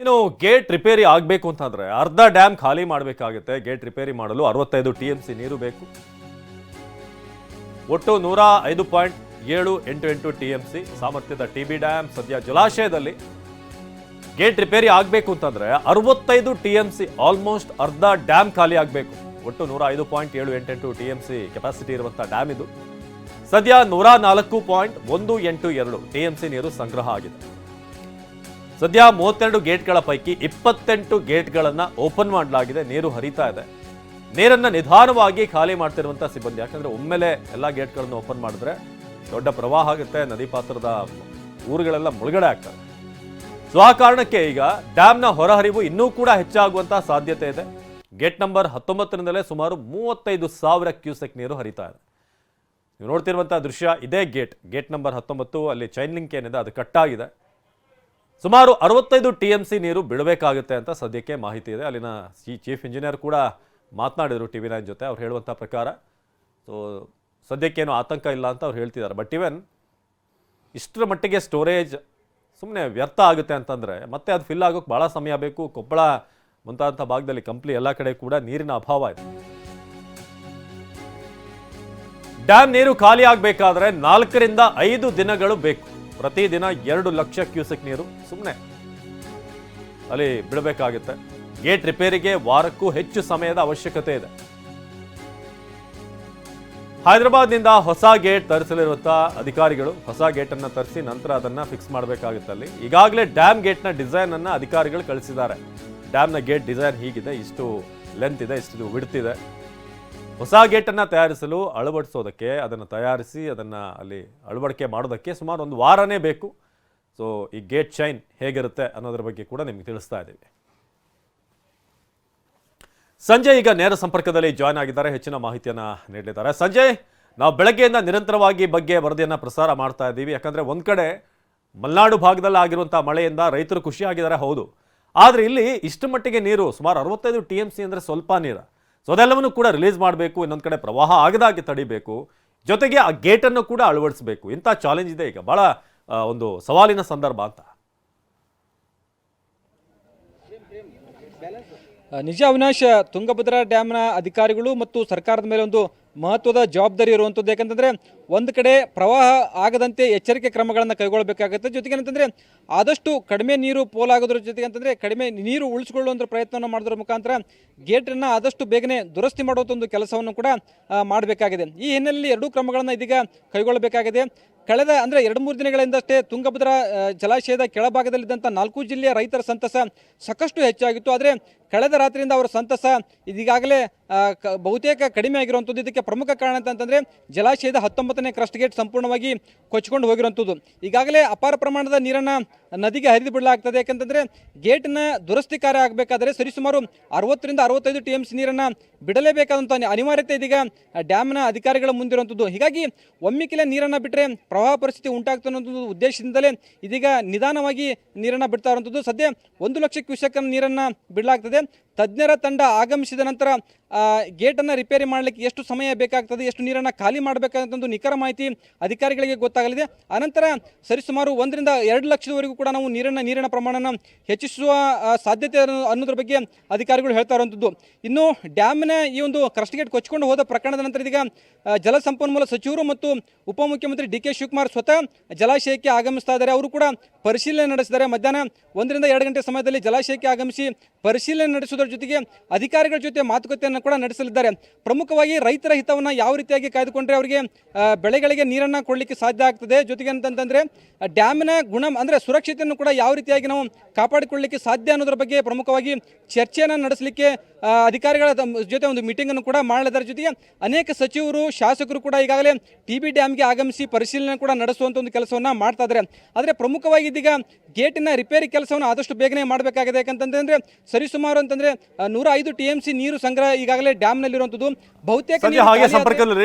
ಇನ್ನು gate repair ಆಗಬೇಕು ಅಂತಂದರೆ ಅರ್ಧ ಡ್ಯಾಮ್ ಖಾಲಿ ಮಾಡಬೇಕಾಗುತ್ತೆ. ಗೇಟ್ ರಿಪೇರಿ ಮಾಡಲು ಅರವತ್ತೈದು ಟಿ ಎಂ ಸಿ ನೀರು ಬೇಕು. ಒಟ್ಟು ನೂರ ಐದು ಪಾಯಿಂಟ್ ಏಳು ಎಂಟು ಎಂಟು ಟಿ ಎಂ ಸಿ ಸಾಮರ್ಥ್ಯದ ಟಿ ಬಿ ಡ್ಯಾಮ್ ಸದ್ಯ ಜಲಾಶಯದಲ್ಲಿ ಗೇಟ್ ರಿಪೇರಿ ಆಗಬೇಕು ಅಂತಂದರೆ ಅರವತ್ತೈದು ಟಿ ಎಂ ಸಿ ಆಲ್ಮೋಸ್ಟ್ ಅರ್ಧ ಡ್ಯಾಮ್ ಖಾಲಿ ಆಗಬೇಕು. ಒಟ್ಟು ನೂರ ಐದು ಪಾಯಿಂಟ್ ಏಳು ಎಂಟೆಂಟು ಟಿ ಎಂ ಸಿ ಕೆಪಾಸಿಟಿ ಇರುವಂಥ ಡ್ಯಾಮ್ ಇದು. ಸದ್ಯ ನೂರ ನಾಲ್ಕು ಪಾಯಿಂಟ್ ಒಂದು ಎಂಟು ಎರಡು ಟಿ ಎಂ ಸಿ ನೀರು ಸಂಗ್ರಹ ಆಗಿದೆ. ಸದ್ಯ ಮೂವತ್ತೆರಡು ಗೇಟ್ಗಳ ಪೈಕಿ ಇಪ್ಪತ್ತೆಂಟು ಗೇಟ್ಗಳನ್ನ ಓಪನ್ ಮಾಡಲಾಗಿದೆ. ನೀರು ಹರಿತಾ ಇದೆ. ನೀರನ್ನ ನಿಧಾನವಾಗಿ ಖಾಲಿ ಮಾಡ್ತಿರುವಂಥ ಸಿಬ್ಬಂದಿ. ಯಾಕಂದ್ರೆ ಒಮ್ಮೆಲೆ ಎಲ್ಲ ಗೇಟ್ಗಳನ್ನು ಓಪನ್ ಮಾಡಿದ್ರೆ ದೊಡ್ಡ ಪ್ರವಾಹ ಆಗುತ್ತೆ. ನದಿ ಪಾತ್ರದ ಊರುಗಳೆಲ್ಲ ಮುಳುಗಡೆ ಆಗ್ತವೆ. ಸೊ, ಆ ಕಾರಣಕ್ಕೆ ಈಗ ಡ್ಯಾಮ್ನ ಹೊರಹರಿವು ಇನ್ನೂ ಕೂಡ ಹೆಚ್ಚಾಗುವಂತ ಸಾಧ್ಯತೆ ಇದೆ. ಗೇಟ್ ನಂಬರ್ ಹತ್ತೊಂಬತ್ತರಿಂದಲೇ ಸುಮಾರು ಮೂವತ್ತೈದು ಸಾವಿರ ಕ್ಯೂಸೆಕ್ ನೀರು ಹರಿತಾ ಇದೆ. ನೀವು ನೋಡ್ತಿರುವಂತಹ ದೃಶ್ಯ ಇದೇ ಗೇಟ್. ಗೇಟ್ ನಂಬರ್ ಹತ್ತೊಂಬತ್ತು, ಅಲ್ಲಿ ಚೈನ್ ಲಿಂಕ್ ಏನಿದೆ, ಅದು ಕಟ್ಟಾಗಿದೆ ಸುಮಾರು ಅರವತ್ತೈದು ಟಿ ಎಂ ಸಿ ನೀರು ಬಿಡಬೇಕಾಗುತ್ತೆ ಅಂತ ಸದ್ಯಕ್ಕೆ ಮಾಹಿತಿ ಇದೆ. ಅಲ್ಲಿನ ಸಿ ಚೀಫ್ ಇಂಜಿನಿಯರ್ ಕೂಡ ಮಾತನಾಡಿದರು ಟಿ ವಿ ನೈನ್ ಜೊತೆ. ಅವ್ರು ಹೇಳುವಂಥ ಪ್ರಕಾರ, ಸೊ ಸದ್ಯಕ್ಕೇನು ಆತಂಕ ಇಲ್ಲ ಅಂತ ಅವ್ರು ಹೇಳ್ತಿದ್ದಾರೆ. ಬಟ್ ಇವನ್ ಇಷ್ಟರ ಮಟ್ಟಿಗೆ ಸ್ಟೋರೇಜ್ ಸುಮ್ಮನೆ ವ್ಯರ್ಥ ಆಗುತ್ತೆ ಅಂತಂದರೆ, ಮತ್ತೆ ಅದು ಫಿಲ್ ಆಗೋಕ್ಕೆ ಭಾಳ ಸಮಯ ಬೇಕು. ಕೊಪ್ಪಳ ಮುಂತಾದಂಥ ಭಾಗದಲ್ಲಿ ಕಂಪ್ಲಿ ಎಲ್ಲ ಕಡೆ ಕೂಡ ನೀರಿನ ಅಭಾವ ಇದೆ. ಡ್ಯಾಮ್ ನೀರು ಖಾಲಿ ಆಗಬೇಕಾದ್ರೆ ನಾಲ್ಕರಿಂದ ಐದು ದಿನಗಳು ಬೇಕು. ಪ್ರತಿದಿನ ಎರಡು ಲಕ್ಷ ಕ್ಯೂಸೆಕ್ ನೀರು ಸುಮ್ಮನೆ ಅಲ್ಲಿ ಬಿಡಬೇಕಾಗುತ್ತೆ. ಗೇಟ್ ರಿಪೇರಿಗೆ ವಾರಕ್ಕೂ ಹೆಚ್ಚು ಸಮಯದ ಅವಶ್ಯಕತೆ ಇದೆ. ಹೈದರಾಬಾದ್ನಿಂದ ಹೊಸ ಗೇಟ್ ತರಿಸಲಿರುವಂಥ ಅಧಿಕಾರಿಗಳು ಹೊಸ ಗೇಟನ್ನು ತರಿಸಿ ನಂತರ ಅದನ್ನ ಫಿಕ್ಸ್ ಮಾಡಬೇಕಾಗುತ್ತೆ ಅಲ್ಲಿ. ಈಗಾಗಲೇ ಡ್ಯಾಮ್ ಗೇಟ್ನ ಡಿಸೈನ್ ಅನ್ನ ಅಧಿಕಾರಿಗಳು ಕಳಿಸಿದ್ದಾರೆ. ಡ್ಯಾಮ್ನ ಗೇಟ್ ಡಿಸೈನ್ ಹೀಗಿದೆ, ಇಷ್ಟು ಲೆಂತ್ ಇದೆ, ಇಷ್ಟು ವಿಡ್ತಿದೆ ಹೊಸ ಗೇಟನ್ನು ತಯಾರಿಸಲು ಅಳವಡಿಸೋದಕ್ಕೆ, ಅದನ್ನು ತಯಾರಿಸಿ ಅದನ್ನು ಅಲ್ಲಿ ಅಳವಡಿಕೆ ಮಾಡೋದಕ್ಕೆ ಸುಮಾರು ಒಂದು ವಾರನೇ ಬೇಕು. ಸೊ ಈ ಗೇಟ್ ಶೈನ್ ಹೇಗಿರುತ್ತೆ ಅನ್ನೋದ್ರ ಬಗ್ಗೆ ಕೂಡ ನಿಮ್ಗೆ ತಿಳಿಸ್ತಾ ಇದ್ದೀವಿ. ಸಂಜಯ್ ಈಗ ನೇರ ಸಂಪರ್ಕದಲ್ಲಿ ಜಾಯ್ನ್ ಆಗಿದ್ದಾರೆ. ಹೆಚ್ಚಿನ ಮಾಹಿತಿಯನ್ನ ನೀಡಲಿದ್ದಾರೆ. ಸಂಜಯ್, ನಾವು ಬೆಳಗ್ಗೆಯಿಂದ ನಿರಂತರವಾಗಿ ಬಗ್ಗೆ ವರದಿಯನ್ನ ಪ್ರಸಾರ ಮಾಡ್ತಾ ಇದ್ದೀವಿ. ಯಾಕಂದ್ರೆ ಒಂದು ಕಡೆ ಮಲೆನಾಡು ಭಾಗದಲ್ಲಿ ಆಗಿರುವಂಥ ಮಳೆಯಿಂದ ರೈತರು ಖುಷಿಯಾಗಿದ್ದಾರೆ, ಹೌದು. ಆದರೆ ಇಲ್ಲಿ ಇಷ್ಟು ಮಟ್ಟಿಗೆ ನೀರು ಸುಮಾರು ಅರವತ್ತೈದು ಟಿ ಎಂ ಸಿ ಅಂದ್ರೆ ಸ್ವಲ್ಪ ನೀರು. ಸೊ ಅದೆಲ್ಲವನ್ನು ಕೂಡ ರಿಲೀಸ್ ಮಾಡಬೇಕು, ಇನ್ನೊಂದು ಕಡೆ ಪ್ರವಾಹ ಆಗದಾಗೆ ತಡಿಬೇಕು. ಜೊತೆಗೆ ಆ ಗೇಟನ್ನು ಕೂಡ ಅಳವಡಿಸಬೇಕು. ಇಂಥ ಚಾಲೆಂಜ್ ಇದೆ. ಈಗ ಭಾಳ ಒಂದು ಸವಾಲಿನ ಸಂದರ್ಭ ಅಂತ ಆ, ನಿಜ ಅವಿನಾಶ್, ತುಂಗಭದ್ರಾ ಡ್ಯಾಮ್ನ ಅಧಿಕಾರಿಗಳು ಮತ್ತು ಸರ್ಕಾರದ ಮೇಲೆ ಒಂದು ಮಹತ್ವದ ಜವಾಬ್ದಾರಿ ಇರುವಂಥದ್ದು ಯಾಕಂತಂದರೆ ಒಂದು ಕಡೆ ಪ್ರವಾಹ ಆಗದಂತೆ ಎಚ್ಚರಿಕೆ ಕ್ರಮಗಳನ್ನು ಕೈಗೊಳ್ಳಬೇಕಾಗುತ್ತೆ. ಜೊತೆಗೆ ಏನಂತಂದರೆ ಆದಷ್ಟು ಕಡಿಮೆ ನೀರು ಪೋಲಾಗೋದ್ರ ಜೊತೆಗೆ ಅಂತಂದರೆ ಕಡಿಮೆ ನೀರು ಉಳಿಸ್ಕೊಳ್ಳುವಂಥ ಪ್ರಯತ್ನವನ್ನು ಮಾಡೋದ್ರ ಮುಖಾಂತರ ಗೇಟನ್ನು ಆದಷ್ಟು ಬೇಗನೆ ದುರಸ್ತಿ ಮಾಡುವಂಥ ಒಂದು ಕೆಲಸವನ್ನು ಕೂಡ ಮಾಡಬೇಕಾಗಿದೆ. ಈ ಹಿನ್ನೆಲೆಯಲ್ಲಿ ಎರಡೂ ಕ್ರಮಗಳನ್ನು ಇದೀಗ ಕೈಗೊಳ್ಳಬೇಕಾಗಿದೆ. ಕಳೆದ ಅಂದರೆ ಎರಡು ಮೂರು ದಿನಗಳಿಂದಷ್ಟೇ ತುಂಗಭದ್ರಾ ಜಲಾಶಯದ ಕೆಳಭಾಗದಲ್ಲಿದ್ದಂಥ ನಾಲ್ಕು ಜಿಲ್ಲೆಯ ರೈತರ ಸಂತಸ ಸಾಕಷ್ಟು ಹೆಚ್ಚಾಗಿತ್ತು. ಆದರೆ ಕಳೆದ ರಾತ್ರಿಯಿಂದ ಅವರ ಸಂತಸ ಇದೀಗಾಗಲೇ ಬಹುತೇಕ ಕಡಿಮೆ ಆಗಿರುವಂಥದ್ದು. ಇದಕ್ಕೆ ಪ್ರಮುಖ ಕಾರಣ ಅಂತಂದರೆ ಜಲಾಶಯದ ಹತ್ತೊಂಬತ್ತನೇ ಕ್ರಸ್ಟ್ ಗೇಟ್ ಸಂಪೂರ್ಣವಾಗಿ ಕೊಚ್ಕೊಂಡು ಹೋಗಿರುವಂಥದ್ದು. ಈಗಾಗಲೇ ಅಪಾರ ಪ್ರಮಾಣದ ನೀರನ್ನು ನದಿಗೆ ಹರಿದು ಬಿಡಲಾಗ್ತದೆ. ಯಾಕಂತಂದರೆ ಗೇಟ್ನ ದುರಸ್ತಿ ಕಾರ್ಯ ಆಗಬೇಕಾದರೆ ಸರಿಸುಮಾರು ಅರವತ್ತರಿಂದ ಅರವತ್ತೈದು ಟಿ ಎಂ ಸಿ ನೀರನ್ನು ಬಿಡಲೇಬೇಕಾದಂಥ ಅನಿವಾರ್ಯತೆ ಇದೀಗ ಡ್ಯಾಮ್ನ ಅಧಿಕಾರಿಗಳ ಮುಂದಿರುವಂಥದ್ದು. ಹೀಗಾಗಿ ಒಮ್ಮಿಕೆಲೆ ನೀರನ್ನು ಬಿಟ್ಟರೆ ಪ್ರವಾಹ ಪರಿಸ್ಥಿತಿ ಉಂಟಾಗ್ತದೆ ಅನ್ನೋ ಉದ್ದೇಶದಿಂದಲೇ ಇದೀಗ ನಿಧಾನವಾಗಿ ನೀರನ್ನು ಬಿಡ್ತಾ ಇರುವಂಥದ್ದು. ಸದ್ಯ ಒಂದು ಲಕ್ಷ ಕ್ಯೂಸೆಕ್ ನೀರನ್ನು ಬಿಡಲಾಗ್ತದೆ. ತಜ್ಞರ ತಂಡ ಆಗಮಿಸಿದ ನಂತರ ಗೇಟನ್ನು ರಿಪೇರಿ ಮಾಡಲಿಕ್ಕೆ ಎಷ್ಟು ಸಮಯ ಬೇಕಾಗ್ತದೆ, ಎಷ್ಟು ನೀರನ್ನು ಖಾಲಿ ಮಾಡಬೇಕಂತಂದು ನಿಖರ ಮಾಹಿತಿ ಅಧಿಕಾರಿಗಳಿಗೆ ಗೊತ್ತಾಗಲಿದೆ. ಅನಂತರ ಸರಿಸುಮಾರು ಒಂದರಿಂದ ಎರಡು ಲಕ್ಷದವರೆಗೂ ಕೂಡ ನಾವು ನೀರನ್ನು, ನೀರಿನ ಪ್ರಮಾಣನ ಹೆಚ್ಚಿಸುವ ಸಾಧ್ಯತೆ ಅನ್ನೋ- ಅನ್ನೋದ್ರ ಬಗ್ಗೆ ಅಧಿಕಾರಿಗಳು ಹೇಳ್ತಾ ಇರುವಂಥದ್ದು ಇನ್ನು ಡ್ಯಾಮ್ನ ಈ ಒಂದು ಕ್ರಸ್ಟ್ ಗೇಟ್ ಕೊಚ್ಕೊಂಡು ಹೋದ ಪ್ರಕರಣದ ನಂತರ ಇದೀಗ ಜಲಸಂಪನ್ಮೂಲ ಸಚಿವರು ಮತ್ತು ಉಪಮುಖ್ಯಮಂತ್ರಿ ಡಿ ಕೆ ಶಿವಕುಮಾರ್ ಸ್ವತಃ ಜಲಾಶಯಕ್ಕೆ ಆಗಮಿಸ್ತಾ ಇದ್ದಾರೆ. ಅವರು ಕೂಡ ಪರಿಶೀಲನೆ ನಡೆಸಿದ್ದಾರೆ. ಮಧ್ಯಾಹ್ನ ಒಂದರಿಂದ ಎರಡು ಗಂಟೆ ಸಮಯದಲ್ಲಿ ಜಲಾಶಯಕ್ಕೆ ಆಗಮಿಸಿ ಪರಿಶೀಲನೆ ನಡೆಸುವುದರ ಜೊತೆಗೆ ಅಧಿಕಾರಿಗಳ ಜೊತೆ ಮಾತುಕತೆಯನ್ನು ಕೂಡ ನಡೆಸಲಿದ್ದಾರೆ. ಪ್ರಮುಖವಾಗಿ ರೈತರ ಹಿತವನ್ನು ಯಾವ ರೀತಿಯಾಗಿ ಕಾಯ್ದುಕೊಂಡ್ರೆ ಅವರಿಗೆ ಬೆಳೆಗಳಿಗೆ ನೀರನ್ನು ಕೊಡಲಿಕ್ಕೆ ಸಾಧ್ಯ ಆಗ್ತದೆ? ಜೊತೆಗೆ ಅಂತಂತಂದ್ರೆ ಡ್ಯಾಮಿನ ಗುಣ ಅಂದರೆ ಸುರಕ್ಷತೆಯನ್ನು ಕೂಡ ಯಾವ ರೀತಿಯಾಗಿ ನಾವು ಕಾಪಾಡಿಕೊಳ್ಳಲಿಕ್ಕೆ ಸಾಧ್ಯ ಅನ್ನೋದ್ರ ಬಗ್ಗೆ ಪ್ರಮುಖವಾಗಿ ಚರ್ಚೆಯನ್ನು ನಡೆಸಲಿಕ್ಕೆ ಅಧಿಕಾರಿಗಳ ಜೊತೆ ಒಂದು ಮೀಟಿಂಗ್ ಅನ್ನು ಕೂಡ ಮಾಡಲಿದ್ದಾರೆ. ಜೊತೆಗೆ ಅನೇಕ ಸಚಿವರು, ಶಾಸಕರು ಕೂಡ ಈಗಾಗಲೇ ಟಿ ಬಿ ಡ್ಯಾಮ್ಗೆ ಆಗಮಿಸಿ ಪರಿಶೀಲನೆ ಕೂಡ ನಡೆಸುವಂತ ಒಂದು ಕೆಲಸವನ್ನ ಮಾಡ್ತಾ ಇದ್ದಾರೆ. ಆದರೆ ಪ್ರಮುಖವಾಗಿ ಇದೀಗ ಗೇಟಿನ ರಿಪೇರಿ ಕೆಲಸವನ್ನು ಆದಷ್ಟು ಬೇಗನೆ ಮಾಡಬೇಕಾಗಿದೆ. ಯಾಕಂತಂದ್ರೆ, ಸರಿಸುಮಾರು ಅಂತಂದ್ರೆ ನೂರ ಐದು ಟಿ ನೀರು ಸಂಗ್ರಹ ಈಗಾಗಲೇ ಡ್ಯಾಮ್ನಲ್ಲಿರುವಂಥದ್ದು ಬಹುತೇಕ ಹಾಗೆ ಸಂಪರ್ಕದಲ್ಲಿ